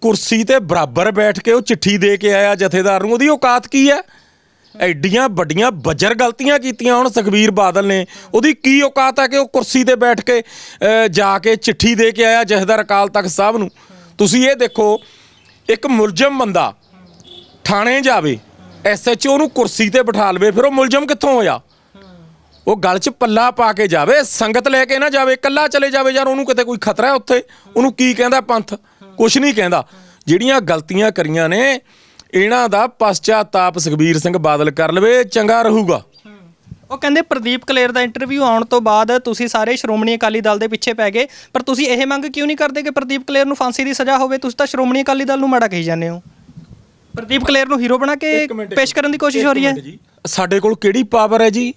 ਕੁਰਸੀ ਤੇ ਬਰਾਬਰ ਬੈਠ ਕੇ ਉਹ ਚਿੱਠੀ ਦੇ ਕੇ ਆਇਆ ਜਥੇਦਾਰ ਨੂੰ, ਉਹਦੀ ਔਕਾਤ ਕੀ ਹੈ? ਐਡੀਆਂ ਵੱਡੀਆਂ ਬੱਜਰ ਗਲਤੀਆਂ ਕੀਤੀਆਂ ਹੁਣ ਸੁਖਬੀਰ ਬਾਦਲ ਨੇ। ਉਹਦੀ ਕੀ ਔਕਾਤ ਹੈ ਕਿ ਉਹ ਕੁਰਸੀ ਤੇ ਬੈਠ ਕੇ ਜਾ ਕੇ ਚਿੱਠੀ ਦੇ ਕੇ ਆਇਆ ਜਥੇਦਾਰ ਅਕਾਲ ਤਖਤ ਸਾਹਿਬ ਨੂੰ? ਤੁਸੀਂ ਇਹ ਦੇਖੋ, ਇੱਕ ਮੁਲਜ਼ਮ ਬੰਦਾ ਥਾਣੇ ਜਾਵੇ ਐਸਐਚਓ ਨੂੰ ਕੁਰਸੀ ਤੇ ਬਿਠਾ ਲਵੇ, ਫਿਰ ਉਹ ਮੁਲਜ਼ਮ ਕਿੱਥੋਂ ਹੋਇਆ? ਉਹ ਗਲ 'ਚ ਪੱਲਾ ਪਾ ਕੇ ਜਾਵੇ, ਸੰਗਤ ਲੈ ਕੇ ਨਾ ਜਾਵੇ, ਇਕੱਲਾ ਚਲੇ ਜਾਵੇ, ਯਾਰ ਉਹਨੂੰ ਕਿਤੇ ਕੋਈ ਖਤਰਾ ਹੈ ਉੱਥੇ? ਉਹਨੂੰ ਕੀ ਕਹਿੰਦਾ ਪੰਥ? ਕੁਛ ਨਹੀਂ ਕਹਿੰਦਾ। ਜਿਹੜੀਆਂ ਗਲਤੀਆਂ ਕਰੀਆਂ ਨੇ ਇਹਨਾਂ ਦਾ ਪਛਤਾਤਾਪ ਸੁਖਬੀਰ ਸਿੰਘ ਬਾਦਲ ਕਰ ਲਵੇ ਚੰਗਾ ਰਹੂਗਾ। ਉਹ ਕਹਿੰਦੇ ਪ੍ਰਦੀਪ ਕਲੇਰ ਦਾ ਇੰਟਰਵਿਊ ਆਉਣ ਤੋਂ ਬਾਅਦ ਤੁਸੀਂ ਸਾਰੇ ਸ਼੍ਰੋਮਣੀ ਅਕਾਲੀ ਦਲ ਦੇ ਪਿੱਛੇ ਪੈ ਗਏ ਪਰ ਤੁਸੀਂ ਇਹ ਮੰਗ ਕਿਉਂ ਨਹੀਂ ਕਰਦੇ ਕਿ ਪ੍ਰਦੀਪ ਕਲੇਰ ਨੂੰ ਫਾਂਸੀ ਦੀ ਸਜ਼ਾ ਹੋਵੇ? ਤੁਸੀਂ ਤਾਂ ਸ਼੍ਰੋਮਣੀ ਅਕਾਲੀ ਦਲ ਨੂੰ ਮਾੜਾ ਕਹੀ ਜਾਂਦੇ ਹੋ। ਪ੍ਰਦੀਪ ਕਲੇਰ ਨੂੰ ਹੀਰੋ ਬਣਾ ਕੇ ਪੇਸ਼ ਕਰਨ ਦੀ ਕੋਸ਼ਿਸ਼ ਹੋ ਰਹੀ ਹੈ। ਸਾਡੇ ਕੋਲ ਕਿਹੜੀ ਪਾਵਰ ਹੈ ਜੀ?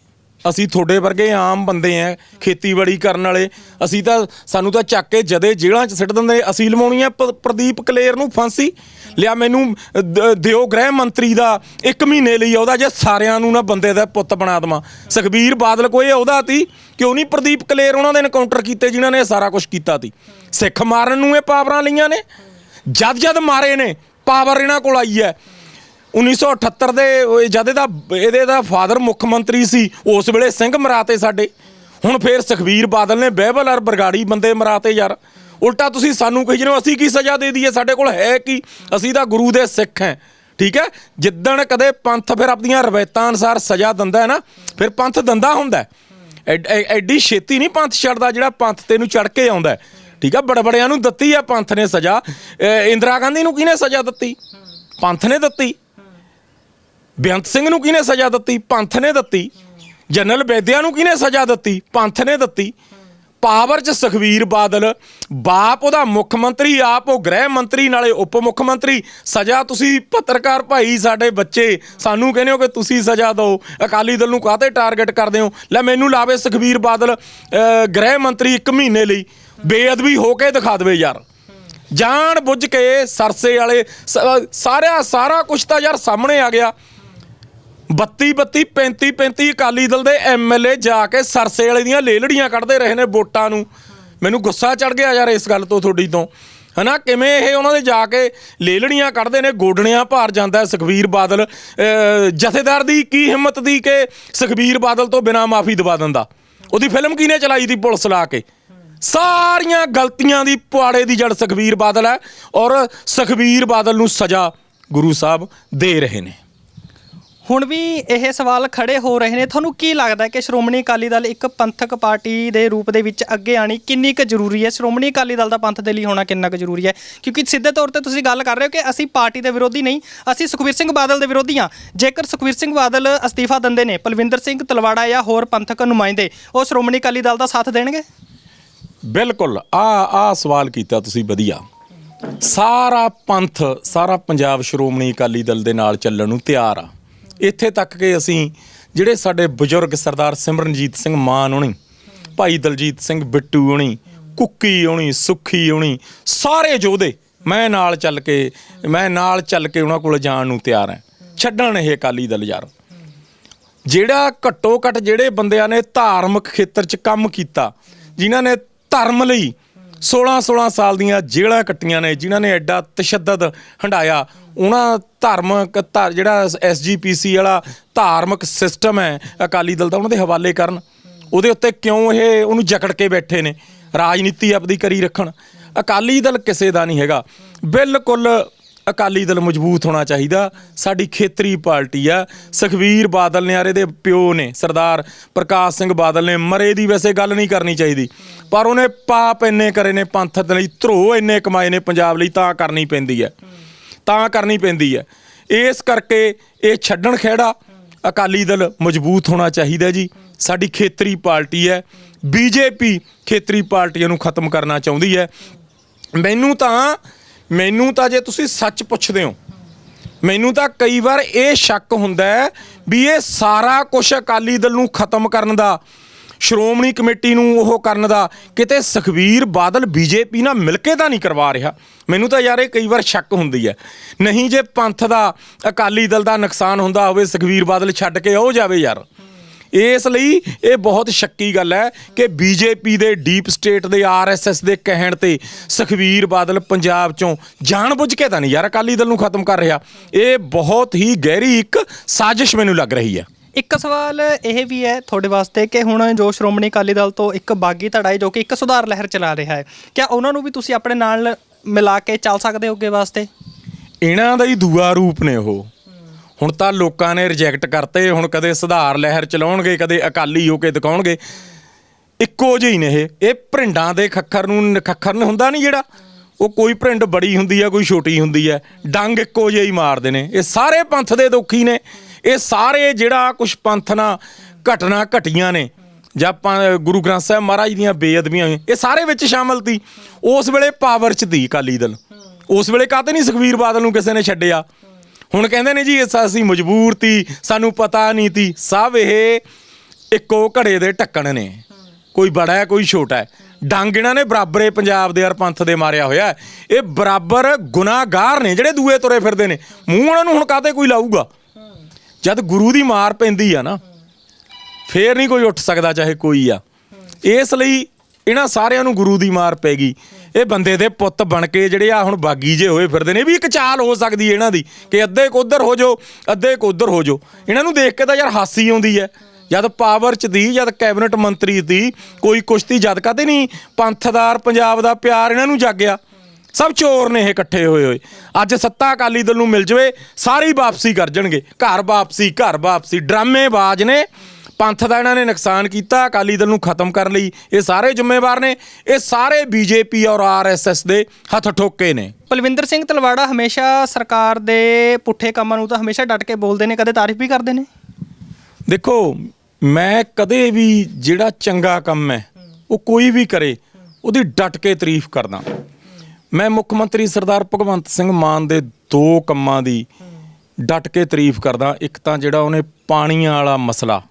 ਅਸੀਂ ਤੁਹਾਡੇ ਵਰਗੇ ਆਮ ਬੰਦੇ ਆ, ਖੇਤੀਬਾੜੀ ਕਰਨ ਵਾਲੇ, ਅਸੀਂ ਤਾਂ, ਸਾਨੂੰ ਤਾਂ ਚੱਕ ਕੇ ਜਦੇ ਜੇਲ੍ਹਾਂ 'ਚ ਸਿੱਟ ਦਿੰਦੇ ਅਸੀਂ ਲਵਾਉਣੀ ਆ ਪ- ਪ੍ਰਦੀਪ ਕਲੇਰ ਨੂੰ ਫਾਂਸੀ। ਲਿਆ ਮੈਨੂੰ ਦ- ਦਿਓ ਗ੍ਰਹਿ ਮੰਤਰੀ ਦਾ 1 ਮਹੀਨੇ ਲਈ ਉਹਦਾ ਜੇ ਸਾਰਿਆਂ ਨੂੰ ਨਾ ਬੰਦੇ ਦਾ ਪੁੱਤ ਬਣਾ ਦੇਵਾਂ। ਸੁਖਬੀਰ ਬਾਦਲ ਕੋਈ ਉਹਦਾ ਤੀ? ਕਿਉਂ ਨਹੀਂ ਪ੍ਰਦੀਪ ਕਲੇਰ ਉਹਨਾਂ ਦੇ ਐਨਕਾਊਂਟਰ ਕੀਤੇ ਜਿਨ੍ਹਾਂ ਨੇ ਇਹ ਸਾਰਾ ਕੁਝ ਕੀਤਾ ਤੀ? ਸਿੱਖ ਮਾਰਨ ਨੂੰ ਇਹ ਪਾਵਰਾਂ ਲਈਆਂ ਨੇ। ਜਦ ਜਦ ਮਾਰੇ ਨੇ, ਪਾਵਰ ਇਹਨਾਂ ਕੋਲ ਆਈ ਹੈ। 1978 ਦੇ ਜਦ ਇਹਦਾ, ਇਹਦੇ ਦਾ ਫਾਦਰ ਮੁੱਖ ਮੰਤਰੀ ਸੀ, ਉਸ ਵੇਲੇ ਸਿੰਘ ਮਰਾਤੇ ਸਾਡੇ। ਹੁਣ ਫੇਰ ਸੁਖਬੀਰ ਬਾਦਲ ਨੇ ਬਹਿਬਲ ਔਰ ਬਰਗਾੜੀ ਬੰਦੇ ਮਰਾਤੇ ਯਾਰ। ਉਲਟਾ ਤੁਸੀਂ ਸਾਨੂੰ ਕਹੀ ਜਿਹਨੂੰ ਅਸੀਂ ਕੀ ਸਜ਼ਾ ਦੇ ਦਈਏ? ਸਾਡੇ ਕੋਲ ਹੈ ਕੀ? ਅਸੀਂ ਤਾਂ ਗੁਰੂ ਦੇ ਸਿੱਖ ਹਾਂ। ਠੀਕ ਹੈ? ਜਿੱਦਣ ਕਦੇ ਪੰਥ ਫਿਰ ਆਪਣੀਆਂ ਰਵਾਇਤਾਂ ਅਨਸਾਰ ਸਜ਼ਾ ਦਿੰਦਾ ਹੈ ਨਾ, ਫਿਰ ਪੰਥ ਦੰਦਾ ਹੁੰਦਾ ਐਡ- ਐਡੀ ਛੇਤੀ ਨਹੀਂ ਪੰਥ ਛੱਡਦਾ ਜਿਹੜਾ ਪੰਥ ਤੇ ਨੂੰ ਚੜ ਕੇ ਆਉਂਦਾ ਠੀਕ ਹੈ? ਬੜਬੜਿਆਂ ਨੂੰ ਦਿੱਤੀ ਆ ਪੰਥ ਨੇ ਸਜ਼ਾ। ਇੰਦਰਾ ਗਾਂਧੀ ਨੂੰ ਕਿਹਨੇ ਸਜ਼ਾ ਦਿੱਤੀ? ਪੰਥ ਨੇ ਦਿੱਤੀ। ਬੇਅੰਤ ਸਿੰਘ ਨੂੰ ਕਿਹਨੇ ਸਜ਼ਾ ਦਿੱਤੀ? ਪੰਥ ਨੇ ਦਿੱਤੀ। ਜਨਰਲ ਬੇਦਿਆ ਨੂੰ ਕਿਹਨੇ ਸਜ਼ਾ ਦਿੱਤੀ? ਪੰਥ ਨੇ ਦਿੱਤੀ। ਪਾਵਰ 'ਚ ਸੁਖਵੀਰ ਬਾਦਲ, ਬਾਪ ਉਹਦਾ ਮੁੱਖ ਮੰਤਰੀ, ਆਪ ਉਹ ਗ੍ਰਹਿ ਮੰਤਰੀ, ਨਾਲੇ ਉਪ ਮੁੱਖ ਮੰਤਰੀ। ਸਜ਼ਾ ਤੁਸੀਂ ਪੱਤਰਕਾਰ ਭਾਈ, ਸਾਡੇ ਬੱਚੇ, ਸਾਨੂੰ ਕਹਿੰਦੇ ਹੋ ਕਿ ਤੁਸੀਂ ਸਜ਼ਾ ਦਿਓ। ਅਕਾਲੀ ਦਲ ਨੂੰ ਕਾਹਤੇ ਟਾਰਗੇਟ ਕਰਦੇ ਹੋ? ਲੈ ਮੈਨੂੰ ਲਾਵੇ ਸੁਖਵੀਰ ਬਾਦਲ ਗ੍ਰਹਿ ਮੰਤਰੀ 1 ਮਹੀਨੇ ਲਈ। ਬੇਅਦਬੀ ਹੋ ਕੇ ਦਿਖਾ ਦੇਵੇ ਯਾਰ। ਜਾਣ ਬੁੱਝ ਕੇ ਸਰਸੇ ਵਾਲੇ, ਸ- ਸਾਰਾ ਸਾਰਾ ਕੁਝ ਤਾਂ ਯਾਰ ਸਾਹਮਣੇ ਆ ਗਿਆ। 32 32 35 35 ਅਕਾਲੀ ਦਲ ਦੇ ਐਮਐਲਏ ਜਾ ਕੇ ਸਰਸੇ ਵਾਲੇ ਦੀਆਂ ਲੇਲੜੀਆਂ ਕੱਢਦੇ ਰਹੇ ਨੇ ਵੋਟਾਂ ਨੂੰ। ਮੈਨੂੰ ਗੁੱਸਾ ਚੜ ਗਿਆ ਯਾਰ ਇਸ ਗੱਲ ਤੋਂ, ਤੁਹਾਡੀ ਤੋਂ। ਹਨਾ, ਕਿਵੇਂ ਇਹ ਉਹਨਾਂ ਦੇ ਜਾ ਕੇ ਲੇਲੜੀਆਂ ਕੱਢਦੇ ਨੇ, ਗੋਡਣਿਆਂ ਭਾਰ ਜਾਂਦਾ ਹੈ ਸੁਖਬੀਰ ਬਾਦਲ। ਜਥੇਦਾਰ ਦੀ ਕੀ ਹਿੰਮਤ ਦੀ ਕਿ ਸੁਖਬੀਰ ਬਾਦਲ ਤੋਂ ਬਿਨਾਂ ਮਾਫੀ ਦਵਾ ਦਿੰਦਾ? ਉਹਦੀ ਫਿਲਮ ਕਿਹਨੇ ਚਲਾਈ ਦੀ ਪੁਲਿਸ ਲਾ ਕੇ? ਸਾਰੀਆਂ ਗਲਤੀਆਂ ਦੀ ਪੁਆੜੇ ਦੀ ਜੜ ਸੁਖਬੀਰ ਬਾਦਲ ਹੈ ਔਰ ਸੁਖਬੀਰ ਬਾਦਲ ਨੂੰ ਸਜ਼ਾ ਗੁਰੂ ਸਾਹਿਬ ਦੇ ਰਹੇ ਨੇ। ਹੁਣ ਵੀ ਇਹ ਸਵਾਲ ਖੜੇ ਹੋ ਰਹੇ ਨੇ। ਤੁਹਾਨੂੰ ਕੀ ਲੱਗਦਾ ਕਿ ਸ਼੍ਰੋਮਣੀ ਅਕਾਲੀ ਦਲ ਇੱਕ ਪੰਥਕ ਪਾਰਟੀ ਦੇ ਰੂਪ ਦੇ ਵਿੱਚ ਅੱਗੇ ਆਣੀ ਕਿੰਨੀ ਕੁ ਜ਼ਰੂਰੀ ਹੈ? ਸ਼੍ਰੋਮਣੀ ਅਕਾਲੀ ਦਲ ਦਾ ਪੰਥ ਦੇ ਲਈ ਹੋਣਾ ਕਿੰਨਾ ਕੁ ਜ਼ਰੂਰੀ ਹੈ? ਕਿਉਂਕਿ ਸਿੱਧੇ ਤੌਰ ਤੇ ਤੁਸੀਂ ਗੱਲ ਕਰ ਰਹੇ ਹੋ ਕਿ ਅਸੀਂ ਪਾਰਟੀ ਦੇ ਵਿਰੋਧੀ ਨਹੀਂ, ਅਸੀਂ ਸੁਖਵੀਰ ਸਿੰਘ ਬਾਦਲ ਦੇ ਵਿਰੋਧੀ ਹਾਂ। ਜੇਕਰ ਸੁਖਵੀਰ ਸਿੰਘ ਬਾਦਲ ਅਸਤੀਫਾ ਦਿੰਦੇ ਨੇ, ਪਲਵਿੰਦਰ ਸਿੰਘ ਤਲਵਾੜਾ ਜਾਂ ਹੋਰ ਪੰਥਕ ਨੁਮਾਇੰਦੇ, ਉਹ ਸ਼੍ਰੋਮਣੀ ਅਕਾਲੀ ਦਲ ਦਾ ਸਾਥ ਦੇਣਗੇ? ਬਿਲਕੁਲ ਆ ਆ ਸਵਾਲ ਕੀਤਾ ਤੁਸੀਂ ਵਧੀਆ। ਸਾਰਾ ਪੰਥ, ਸਾਰਾ ਪੰਜਾਬ ਸ਼੍ਰੋਮਣੀ ਅਕਾਲੀ ਦਲ ਦੇ ਨਾਲ ਚੱਲਣ ਨੂੰ ਤਿਆਰ ਆ। ਇੱਥੇ ਤੱਕ ਕਿ ਅਸੀਂ ਜਿਹੜੇ ਸਾਡੇ ਬਜ਼ੁਰਗ ਸਰਦਾਰ ਸਿਮਰਨਜੀਤ ਸਿੰਘ ਮਾਨ ਹੋਣੀ, ਭਾਈ ਦਲਜੀਤ ਸਿੰਘ ਬਿੱਟੂ ਹੋਣੀ, ਕੁੱਕੀ ਹੋਣੀ, ਸੁੱਖੀ ਹੋਣੀ, ਸਾਰੇ ਯੋਧੇ ਮੈਂ ਨਾਲ ਚੱਲ ਕੇ, ਮੈਂ ਨਾਲ ਚੱਲ ਕੇ ਉਹਨਾਂ ਕੋਲ ਜਾਣ ਨੂੰ ਤਿਆਰ ਹਾਂ। ਛੱਡਣ ਇਹ ਅਕਾਲੀ ਦਲ ਯਾਰ। ਜਿਹੜਾ ਘੱਟੋ ਘੱਟ ਜਿਹੜੇ ਬੰਦਿਆਂ ਨੇ ਧਾਰਮਿਕ ਖੇਤਰ 'ਚ ਕੰਮ ਕੀਤਾ, ਜਿਨ੍ਹਾਂ ਨੇ ਧਰਮ ਲਈ 16 16 ਸਾਲ ਦੀਆਂ ਜੇਲ੍ਹਾਂ ਕੱਟੀਆਂ ਨੇ, ਜਿਨ੍ਹਾਂ ਨੇ ਐਡਾ ਤਸ਼ੱਦਦ ਹੰਡਾਇਆ ਉਹਨਾਂ ਧਾਰਮਿਕ ਧਾਰ, ਜਿਹੜਾ ਐਸਜੀਪੀਸੀ ਵਾਲਾ ਧਾਰਮਿਕ ਸਿਸਟਮ ਹੈ ਅਕਾਲੀ ਦਲ ਦਾ, ਉਹਨਾਂ ਦੇ ਹਵਾਲੇ ਕਰਨ। ਉਹਦੇ ਉੱਤੇ ਕਿਉਂ ਇਹ ਉਹਨੂੰ ਜਕੜ ਕੇ ਬੈਠੇ ਨੇ? ਰਾਜਨੀਤੀ ਆਪਦੀ ਕਰੀ ਰੱਖਣ। ਅਕਾਲੀ ਦਲ ਕਿਸੇ ਦਾ ਨਹੀਂ ਹੈਗਾ। ਬਿਲਕੁਲ ਅਕਾਲੀ ਦਲ ਮਜ਼ਬੂਤ ਹੋਣਾ ਚਾਹੀਦਾ। ਸਾਡੀ ਖੇਤਰੀ ਪਾਰਟੀ ਆ। ਸੁਖਵੀਰ ਬਾਦਲ ਨੇ ਯਾਰ ਇਹਦੇ ਪਿਓ ਨੇ, ਸਰਦਾਰ ਪ੍ਰਕਾਸ਼ ਸਿੰਘ ਬਾਦਲ ਨੇ। ਮਰੇ ਦੀ ਵੈਸੇ ਗੱਲ ਨਹੀਂ ਕਰਨੀ ਚਾਹੀਦੀ। ਪਰ ਉਹਨੇ ਪਾਪ ਇੰਨੇ ਕਰੇ ਨੇ, ਪੰਥ ਦੇ ਲਈ ਧਰੋ ਇੰਨੇ ਕਮਾਏ ਨੇ, ਪੰਜਾਬ ਲਈ ਤਾਂ ਕਰਨੀ ਪੈਂਦੀ ਹੈ। ਤਾਂ ਕਰਨੀ ਪੈਂਦੀ ਹੈ। ਇਸ ਕਰਕੇ ਇਹ ਛੱਡਣ ਖਹਿੜਾ ਅਕਾਲੀ ਦਲ ਮਜ਼ਬੂਤ ਹੋਣਾ ਚਾਹੀਦਾ ਜੀ। ਸਾਡੀ ਖੇਤਰੀ ਪਾਰਟੀ ਹੈ। ਬੀਜੇਪੀ ਖੇਤਰੀ ਪਾਰਟੀਆਂ ਨੂੰ ਖਤਮ ਕਰਨਾ ਚਾਹੁੰਦੀ ਹੈ। ਮੈਨੂੰ ਤਾਂ ਮੈਨੂੰ ਤਾਂ ਜੇ ਤੁਸੀਂ ਸੱਚ ਪੁੱਛਦੇ ਹੋ, ਮੈਨੂੰ ਤਾਂ ਕਈ ਵਾਰ ਇਹ ਸ਼ੱਕ ਹੁੰਦਾ ਹੈ ਵੀ ਇਹ ਸਾਰਾ ਕੁਝ ਅਕਾਲੀ ਦਲ ਨੂੰ ਖਤਮ ਕਰਨ ਦਾ, ਸ਼੍ਰੋਮਣੀ ਕਮੇਟੀ ਨੂੰ ਉਹ ਕਰਨ ਦਾ, ਕਿਤੇ ਸੁਖਵੀਰ ਬਾਦਲ ਬੀਜੇਪੀ ਨਾਲ ਮਿਲ ਕੇ ਤਾਂ ਨਹੀਂ ਕਰਵਾ ਰਿਹਾ। ਮੈਨੂੰ ਤਾਂ ਯਾਰ ਇਹ ਕਈ ਵਾਰ ਸ਼ੱਕ ਹੁੰਦੀ ਹੈ। ਨਹੀਂ ਜੇ ਪੰਥ ਦਾ ਅਕਾਲੀ ਦਲ ਦਾ ਨੁਕਸਾਨ ਹੁੰਦਾ ਹੋਵੇ ਸੁਖਵੀਰ ਬਾਦਲ ਛੱਡ ਕੇ ਉਹ ਜਾਵੇ ਯਾਰ। ਇਸ ਲਈ ਇਹ ਬਹੁਤ ਸ਼ੱਕੀ ਗੱਲ ਹੈ ਕਿ ਬੀਜੇਪੀ ਦੇ ਡੀਪ ਸਟੇਟ ਦੇ ਆਰਐਸਐਸ ਦੇ ਕਹਿਣ ਤੇ ਸੁਖਵੀਰ ਬਾਦਲ ਪੰਜਾਬ ਚੋਂ ਜਾਣਬੁੱਝ ਕੇ ਤਾਂ ਨਹੀਂ ਯਾਰ ਅਕਾਲੀ ਦਲ ਨੂੰ ਖਤਮ ਕਰ ਰਿਹਾ। ਇਹ ਬਹੁਤ ਹੀ ਗਹਿਰੀ ਇੱਕ ਸਾਜ਼ਿਸ਼ ਮੈਨੂੰ ਲੱਗ ਰਹੀ ਹੈ। ਇੱਕ ਸਵਾਲ ਇਹ ਵੀ ਹੈ ਤੁਹਾਡੇ ਵਾਸਤੇ ਕਿ ਹੁਣ ਜੋ ਸ਼੍ਰੋਮਣੀ ਅਕਾਲੀ ਦਲ ਤੋਂ ਇੱਕ ਬਾਗੀ ਧੜਾ ਹੈ ਜੋ ਕਿ ਇੱਕ ਸੁਧਾਰ ਲਹਿਰ ਚਲਾ ਰਿਹਾ ਹੈ। ਕਿਆ ਉਹਨਾਂ ਨੂੰ ਵੀ ਤੁਸੀਂ ਆਪਣੇ ਨਾਲ ਮਿਲਾ ਕੇ ਚੱਲ ਸਕਦੇ ਹੋ ਅੱਗੇ ਵਾਸਤੇ? ਇਹਨਾਂ ਦਾ ਹੀ ਦੂਆ ਰੂਪ ਨੇ ਉਹ। ਹੁਣ ਤਾਂ ਲੋਕਾਂ ਨੇ ਰਿਜੈਕਟ ਕਰਤੇ, ਹੁਣ ਕਦੇ ਸੁਧਾਰ ਲਹਿਰ ਚਲਾਉਣਗੇ, ਕਦੇ ਅਕਾਲੀ ਹੋ ਕੇ ਦਿਖਾਉਣਗੇ। ਇੱਕੋ ਜਿਹੇ ਹੀ ਨੇ ਇਹ। ਇਹ ਭਰਿੰਡਾਂ ਦੇ ਖੱਖਰ ਨੂੰ ਖੱਖਰ ਨੂੰ ਹੁੰਦਾ ਨਹੀਂ ਜਿਹੜਾ? ਉਹ ਕੋਈ ਭਰਿੰਡ ਬੜੀ ਹੁੰਦੀ ਆ, ਕੋਈ ਛੋਟੀ ਹੁੰਦੀ ਆ। ਡੰਗ ਇੱਕੋ ਜਿਹੇ ਹੀ ਮਾਰਦੇ ਨੇ। ਇਹ ਸਾਰੇ ਪੰਥ ਦੇ ਦੁਖੀ ਨੇ। ਇਹ ਸਾਰੇ ਜਿਹੜਾ ਕੁਝ ਪੰਥ ਨਾਲ ਘਟਨਾ ਘਟੀਆਂ ਨੇ। ਜਾਂ ਆਪਾਂ ਗੁਰੂ ਗ੍ਰੰਥ ਸਾਹਿਬ ਮਹਾਰਾਜ ਦੀਆਂ ਬੇਅਦਬੀਆਂ ਇਹ ਸਾਰੇ ਵਿੱਚ ਸ਼ਾਮਲ ਤੀ। ਉਸ ਵੇਲੇ ਪਾਵਰ ਚ ਤੀ ਅਕਾਲੀ ਦਲ। ਉਸ ਵੇਲੇ ਕਾਹਤੇ ਨਹੀਂ ਸੁਖਵੀਰ ਬਾਦਲ ਨੂੰ ਕਿਸੇ ਨੇ ਛੱਡਿਆ? ਹੁਣ ਕਹਿੰਦੇ ਨੇ ਜੀ ਇਸ ਅਸੀਂ ਮਜਬੂਰ ਤੀ, ਸਾਨੂੰ ਪਤਾ ਨਹੀਂ ਤੀ। ਸਭ ਇਹ ਇੱਕੋ ਘੜੇ ਦੇ ਢੱਕਣ ਨੇ। ਕੋਈ ਬੜਾ ਹੈ, ਕੋਈ ਛੋਟਾ ਹੈ। ਡੰਗ ਇਹਨਾਂ ਨੇ ਬਰਾਬਰੇ ਪੰਜਾਬ ਦੇ ਯਾਰ ਪੰਥ ਦੇ ਮਾਰਿਆ ਹੋਇਆ ਇਹ ਬਰਾਬਰ ਗੁਨਾਹਗਾਰ ਨੇ ਜਿਹੜੇ ਦੂਏ ਤੁਰੇ ਫਿਰਦੇ ਨੇ। ਮੂੰਹ ਉਹਨਾਂ ਨੂੰ ਹੁਣ ਕਾਹਤੇ ਕੋਈ ਲਾਊਗਾ? ਜਦ ਗੁਰੂ ਦੀ ਮਾਰ ਪੈਂਦੀ ਆ ਨਾ, ਫੇਰ ਨਹੀਂ ਕੋਈ ਉੱਠ ਸਕਦਾ, ਚਾਹੇ ਕੋਈ ਆ। ਇਸ ਲਈ ਇਹਨਾਂ ਸਾਰਿਆਂ ਨੂੰ ਗੁਰੂ ਦੀ ਮਾਰ ਪੈ ਗਈ। ਇਹ ਬੰਦੇ ਦੇ ਪੁੱਤ ਬਣ ਕੇ ਜਿਹੜੇ ਆ ਹੁਣ ਬਾਗੀ ਜੇ ਹੋਏ ਫਿਰਦੇ ਨੇ, ਇਹ ਵੀ ਇੱਕ ਚਾਲ ਹੋ ਸਕਦੀ ਹੈ ਇਹਨਾਂ ਦੀ ਕਿ ਅੱਧੇ ਕੁ ਉਧਰ ਹੋ ਜਾਓ, ਅੱਧੇ ਕੁ ਉਧਰ ਹੋ ਜਾਓ। ਇਹਨਾਂ ਨੂੰ ਦੇਖ ਕੇ ਤਾਂ ਯਾਰ ਹਾਸੀ ਆਉਂਦੀ ਹੈ ਜਦ ਪਾਵਰ ਚ ਦੀ, ਜਦ ਕੈਬਨਿਟ ਮੰਤਰੀ ਦੀ, ਕੋਈ ਕੁਸ਼ਤੀ ਜਦ ਕਦੇ ਨਹੀਂ, ਪੰਥਦਾਰ ਪੰਜਾਬ ਦਾ ਪਿਆਰ ਇਹਨਾਂ ਨੂੰ ਜਾਗਿਆ। ਸਭ ਚੋਰ ਨੇ ਇਹ ਇਕੱਠੇ ਹੋਏ ਹੋਏ। ਅੱਜ ਸੱਤਾ ਅਕਾਲੀ ਦਲ ਨੂੰ ਮਿਲ ਜਵੇ, ਸਾਰੇ ਹੀ ਵਾਪਸੀ ਕਰ ਜਾਣਗੇ। ਘਰ ਵਾਪਸੀ ਘਰ ਵਾਪਸੀ, ਡਰਾਮੇਬਾਜ਼ ਨੇ। ਪੰਥ ਦਾ ਇਹਨਾਂ ਨੇ ਨੁਕਸਾਨ ਕੀਤਾ ਅਕਾਲੀ ਦਲ ਨੂੰ ਖਤਮ ਕਰਨ ਲਈ। ਇਹ ਸਾਰੇ ਜ਼ਿੰਮੇਵਾਰ ਨੇ ਇਹ ਸਾਰੇ ਬੀਜੇਪੀ ਔਰ ਆਰਐਸਐਸ ਦੇ ਹੱਥ ਠੋਕੇ ਨੇ। ਪਲਵਿੰਦਰ ਸਿੰਘ ਤਲਵਾੜਾ ਹਮੇਸ਼ਾ ਸਰਕਾਰ ਦੇ ਪੁੱਠੇ ਕੰਮਾਂ ਨੂੰ ਤਾਂ ਹਮੇਸ਼ਾ ਡਟ ਕੇ ਬੋਲਦੇ ਨੇ ਕਦੇ ਤਾਰੀਫ ਵੀ ਕਰਦੇ ਨੇ? ਦੇਖੋ ਮੈਂ ਕਦੇ ਵੀ ਜਿਹੜਾ ਚੰਗਾ ਕੰਮ ਹੈ ਉਹ ਕੋਈ ਵੀ ਕਰੇ ਉਹਦੀ ਡਟ ਕੇ ਤਾਰੀਫ ਕਰਦਾ। ਮੈਂ ਮੁੱਖ ਮੰਤਰੀ ਸਰਦਾਰ ਭਗਵੰਤ ਸਿੰਘ ਮਾਨ ਦੇ ਦੋ ਕੰਮਾਂ ਦੀ ਡਟ ਕੇ ਤਾਰੀਫ ਕਰਦਾ। ਇੱਕ ਤਾਂ ਜਿਹੜਾ ਉਹਨੇ ਪਾਣੀਆਂ ਵਾਲਾ ਮਸਲਾ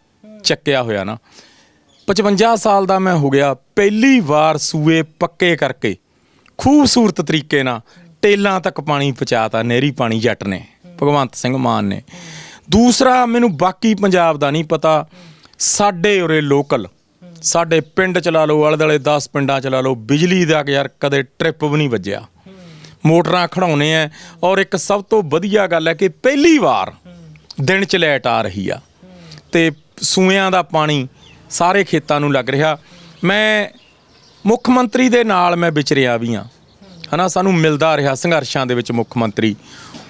ਚੱਕਿਆ ਹੋਇਆ ਨਾ। 55 ਸਾਲ ਦਾ ਮੈਂ ਹੋ ਗਿਆ, ਪਹਿਲੀ ਵਾਰ ਸੂਏ ਪੱਕੇ ਕਰਕੇ, ਖੂਬਸੂਰਤ ਤਰੀਕੇ ਨਾਲ ਟੇਲਾਂ ਤੱਕ ਪਾਣੀ ਪਹੁੰਚਾਤਾ, ਨਹਿਰੀ ਪਾਣੀ ਜੱਟ ਨੇ, ਭਗਵੰਤ ਸਿੰਘ ਮਾਨ ਨੇ। ਦੂਸਰਾ, ਮੈਨੂੰ ਬਾਕੀ ਪੰਜਾਬ ਦਾ ਨਹੀਂ ਪਤਾ, ਸਾਡੇ ਉਰੇ ਲੋਕਲ ਸਾਡੇ ਪਿੰਡ ਚਲਾ ਲਓ ਆਲੇ ਦੁਆਲੇ 10 ਪਿੰਡਾਂ ਚਲਾ ਲਓ, ਬਿਜਲੀ ਦਾ ਯਾਰ ਕਦੇ ਟ੍ਰਿਪ ਵੀ ਨਹੀਂ ਵੱਜਿਆ। ਮੋਟਰਾਂ ਖੜਾਉਣੇ ਆ ਔਰ ਇੱਕ ਸਭ ਤੋਂ ਵਧੀਆ ਗੱਲ ਹੈ ਕਿ ਪਹਿਲੀ ਵਾਰ ਦਿਨ ਚ ਲਾਈਟ ਆ ਰਹੀ ਆ। ਤੇ ਸੂਇਆਂ ਦਾ ਪਾਣੀ ਸਾਰੇ ਖੇਤਾਂ ਨੂੰ ਲੱਗ ਰਿਹਾ। ਮੈਂ ਮੁੱਖ ਮੰਤਰੀ ਦੇ ਨਾਲ ਮੈਂ ਵਿਚਰਿਆ ਵੀ ਆ ਹਨਾ, ਸਾਨੂੰ ਮਿਲਦਾ ਰਿਹਾ ਸੰਘਰਸ਼ਾਂ ਦੇ ਵਿੱਚ ਮੁੱਖ ਮੰਤਰੀ।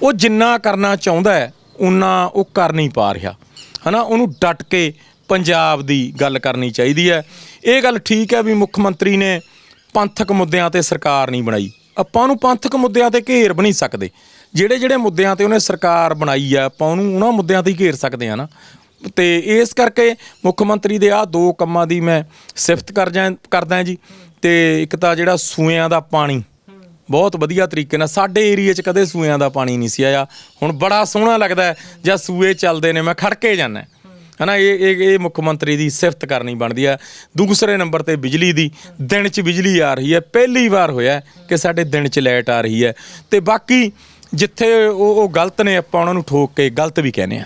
ਉਹ ਜਿੰਨਾ ਕਰਨਾ ਚਾਹੁੰਦਾ ਹੈ, ਉਨਾ ਉਹ ਕਰ ਨਹੀਂ ਪਾ ਰਿਹਾ। ਹਨਾ, ਉਹਨੂੰ ਡਟ ਕੇ ਪੰਜਾਬ ਦੀ ਗੱਲ ਕਰਨੀ ਚਾਹੀਦੀ ਹੈ। ਇਹ ਗੱਲ ਠੀਕ ਹੈ ਵੀ ਮੁੱਖ ਮੰਤਰੀ ਨੇ ਪੰਥਕ ਮੁੱਦਿਆਂ ਤੇ ਸਰਕਾਰ ਨਹੀਂ ਬਣਾਈ। ਆਪਾਂ ਨੂੰ ਪੰਥਕ ਮੁੱਦਿਆਂ ਤੇ ਘੇਰ ਵੀ ਨਹੀਂ ਸਕਦੇ। ਜਿਹੜੇ ਜਿਹੜੇ ਮੁੱਦਿਆਂ ਤੇ ਉਹਨੇ ਸਰਕਾਰ ਬਣਾਈ ਆ ਆਪਾਂ ਉਹਨੂੰ ਉਹਨਾਂ ਮੁੱਦਿਆਂ ਤੇ ਹੀ ਘੇਰ ਸਕਦੇ ਆ ਨਾ। ਤੇ ਇਸ ਕਰਕੇ ਮੁੱਖ ਮੰਤਰੀ ਦੇ ਆ ਦੋ ਕੰਮਾਂ ਦੀ ਮੈਂ ਸਿਫਤ ਕਰ ਜਾਂ, ਕਰਦਾ ਜੀ। ਤੇ ਇੱਕ ਤਾਂ ਜਿਹੜਾ ਸੂਇਆਂ ਦਾ ਪਾਣੀ, ਬਹੁਤ ਵਧੀਆ ਤਰੀਕੇ ਨਾਲ, ਸਾਡੇ ਏਰੀਆ 'ਚ ਕਦੇ ਸੂਇਆਂ ਦਾ ਪਾਣੀ ਨਹੀਂ ਸੀ ਆਇਆ। ਹੁਣ ਬੜਾ ਸੋਹਣਾ ਲੱਗਦਾ ਜਾਂ ਸੂਏ ਚੱਲਦੇ ਨੇ, ਮੈਂ ਖੜ ਕੇ ਜਾਂਦਾ ਹਨਾ, ਇਹ ਇਹ ਇਹ ਮੁੱਖ ਮੰਤਰੀ ਦੀ ਸਿਫਤ ਕਰਨੀ ਬਣਦੀ ਹੈ। ਦੂਸਰੇ ਨੰਬਰ ਤੇ ਬਿਜਲੀ ਦੀ, ਦਿਨ 'ਚ ਬਿਜਲੀ ਆ ਰਹੀ ਹੈ, ਪਹਿਲੀ ਵਾਰ ਹੋਇਆ ਕਿ ਸਾਡੇ ਦਿਨ 'ਚ ਲਾਈਟ ਆ ਰਹੀ ਹੈ। ਤੇ ਬਾਕੀ ਜਿੱਥੇ ਉਹ ਉਹ ਗਲਤ ਨੇ, ਆਪਾਂ ਉਹਨਾਂ ਨੂੰ ਠੋਕ ਕੇ ਗਲਤ ਵੀ ਕਹਿੰਦੇ ਆ